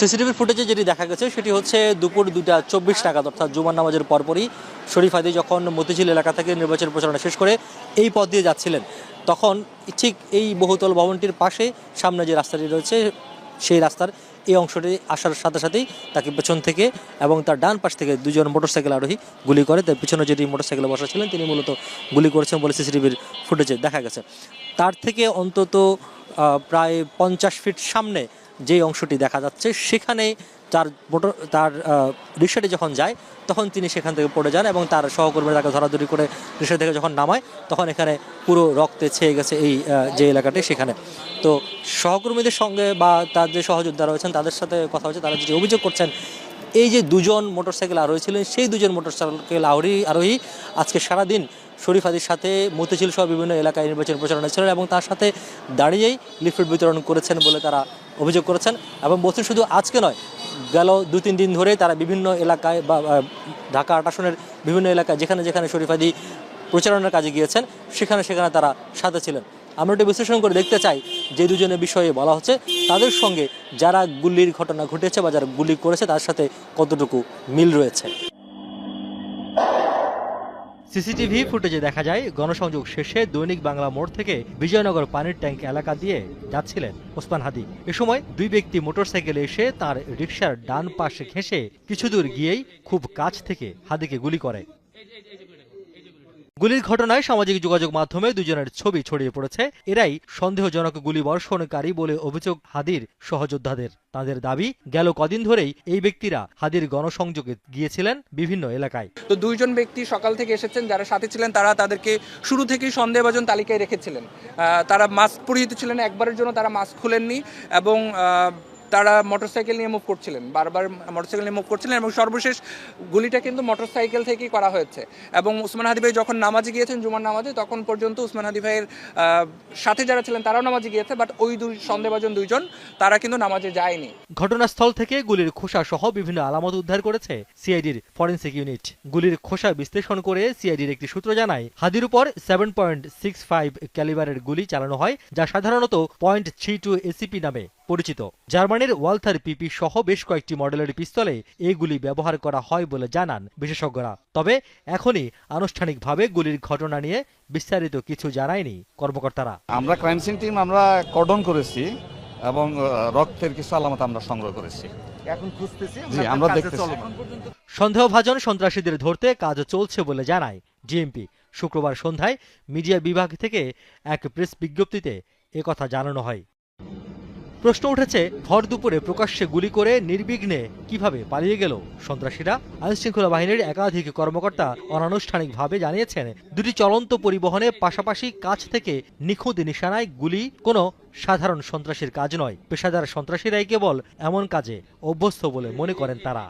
সিসিটিভির ফুটেজে যেটি দেখা গেছে, সেটি হচ্ছে দুপুর দুটা চব্বিশ টাকা অর্থাৎ জুমার নামাজের পরপরই শরীফ আদি যখন মতিঝিল এলাকা থেকে নির্বাচন প্রচারণা শেষ করে এই পথ দিয়ে যাচ্ছিলেন। তখন ঠিক এই বহুতল ভবনটির পাশে সামনে যে রাস্তাটি রয়েছে, সেই রাস্তার এই অংশটি আসার সাথে সাথেই তাকে পেছন থেকে এবং তার ডান পাশ থেকে দুজন মোটরসাইকেল আরোহী গুলি করে। তার পিছনে যেটি মোটরসাইকেলে বসা ছিলেন, তিনি মূলত গুলি করেছেন বলে সিসিটিভির ফুটেজে দেখা গেছে। তার থেকে অন্তত প্রায় পঞ্চাশ ফিট সামনে যে অংশটি দেখা যাচ্ছে সেখানে তার মোটর, তার রিক্সাটি যখন যায়, তখন তিনি সেখান থেকে পড়ে যান এবং তার সহকর্মীরা তাকে ধরাধরি করে রিক্সা থেকে যখন নামায়, তখন এখানে পুরো রক্তে ছেয়ে গেছে এই যে এলাকাটি সেখানে। তো সহকর্মীদের সঙ্গে বা তার যে সহযোদ্ধা রয়েছেন, তাদের সাথে কথা হচ্ছে তারা যে অভিযোগ করছেন, এই যে দুজন মোটরসাইকেল আরোহী ছিলেন, সেই দুজন মোটরসাইকেল আরোহী আরোহী আজকে সারাদিন শরীফ আদির সাথে মতিঝিল সহ বিভিন্ন এলাকায় নির্বাচন প্রচারণা ছিলেন এবং তার সাথে দাঁড়িয়েই লিফলেট বিতরণ করেছেন বলে তারা অভিযোগ করেছেন এবং বলছেন শুধু আজকে নয়, গেল দু তিন দিন ধরে তারা বিভিন্ন এলাকায় বা ঢাকা আট আসনের বিভিন্ন এলাকায় যেখানে যেখানে শরীফ আদি প্রচারণার কাজে গিয়েছেন, সেখানে সেখানে তারা সাথে ছিলেন। আমরা একটু বিশ্লেষণ করে দেখতে চাই যে দুজনের বিষয়ে বলা হচ্ছে, তাদের সঙ্গে যারা গুলির ঘটনা ঘটেছে বা যারা গুলি করেছে তার সাথে কতটুকু মিল রয়েছে। সিসিটিভি ফুটেজে দেখা যায় গণসংযোগ শেষে দৈনিক বাংলা মোড় থেকে বিজয়নগর পানির ট্যাঙ্ক এলাকা দিয়ে যাচ্ছিলেন ওসমান হাদি। এ সময় দুই ব্যক্তি মোটরসাইকেলে এসে তার রিক্সার ডান পাশে ঘেঁষে কিছু দূর গিয়েই খুব কাছ থেকে হাদিকে গুলি করে। গুলির ঘটনায় সামাজিক যোগাযোগ মাধ্যমে দুজনের ছবি ছড়িয়ে পড়েছে। এরাই সন্দেহজনক গুলি বর্ষণকারী বলে অভিযোগ হাদির সহযোদ্ধাদের। তাদের দাবি, গেল কদিন ধরেই এই ব্যক্তিরা হাদির গণসংযোগে গিয়েছিলেন বিভিন্ন এলাকায়। তো দুইজন ব্যক্তি সকাল থেকে এসেছেন, যারা সাথে ছিলেন, তারা তাদেরকে শুরু থেকেই সন্দেহভাজন তালিকায় রেখেছিলেন। তারা মাস্ক পরিহিত ছিলেন, একবারের জন্য তারা মাস্ক খুলেননি এবং তারা মোটরসাইকেল নিয়ে মুভ করছিলেন, বারবার মোটরসাইকেল নিয়ে মুভ করছিলেন এবং সর্বশেষ গুলিটা কিন্তু মোটরসাইকেল থেকেই করা হয়েছে। এবং উসমান হাদি ভাই যখন নামাজে গিয়েছেন, জুমার নামাজে, তখন পর্যন্ত উসমান হাদি ভাইয়ের সাথে যারা ছিলেন তারাও নামাজে গিয়েছে বাট ওই দুই সন্দেহভাজন দুইজন তারা কিন্তু নামাজে যায়নি। ঘটনাস্থল থেকে গুলির খোসা সহ বিভিন্ন আলামত উদ্ধার করেছে সিআইডির ফরেন্সিক ইউনিট গুলির খোসা বিশ্লেষণ করে সিআইডির একটি সূত্র জানায়, হাদির উপর সেভেন পয়েন্ট সিক্স ফাইভ ক্যালিবারের গুলি চালানো হয়, যা সাধারণত পয়েন্ট থ্রি টু এসিপি নামে পরিচিত। জার্মানির ওয়ালথার পিপি সহ বেশ কয়েকটি মডেলের পিস্তলে এই গুলি ব্যবহার করা হয় বলে জানান বিশেষজ্ঞরা। তবে এখনই আনুষ্ঠানিকভাবে গুলির ঘটনা নিয়ে বিস্তারিত কিছু জানায়নি কর্মকর্তারা। আমরা ক্রাইম সিন টিম আমরা কর্ডন করেছি এবং রক্তের কিছু আলামত আমরা সংগ্রহ করেছি। এখন খুঁজতেছি আমরা দেখতেছি। সন্দেহভাজন সন্ত্রাসীদের ধরতে কাজ চলছে বলে জানায় ডিএমপি শুক্রবার সন্ধ্যায় মিডিয়া বিভাগ থেকে এক প্রেস বিজ্ঞপ্তিতে একথা জানানো হয়। প্রশ্ন উঠেছে, ভর দুপুরে প্রকাশ্যে গুলি করে নির্বিঘ্নে কীভাবে পালিয়ে গেল? সন্ত্রাসীরা আইনশৃঙ্খলা বাহিনীর একাধিক কর্মকর্তা অনানুষ্ঠানিকভাবে জানিয়েছেন, দুটি চলন্ত পরিবহনে পাশাপাশি কাছ থেকে নিখুঁত নিশানায় গুলি কোনো সাধারণ সন্ত্রাসীর কাজ নয়। পেশাদার সন্ত্রাসীরাই কেবল এমন কাজে অভ্যস্ত বলে মনে করেন তারা।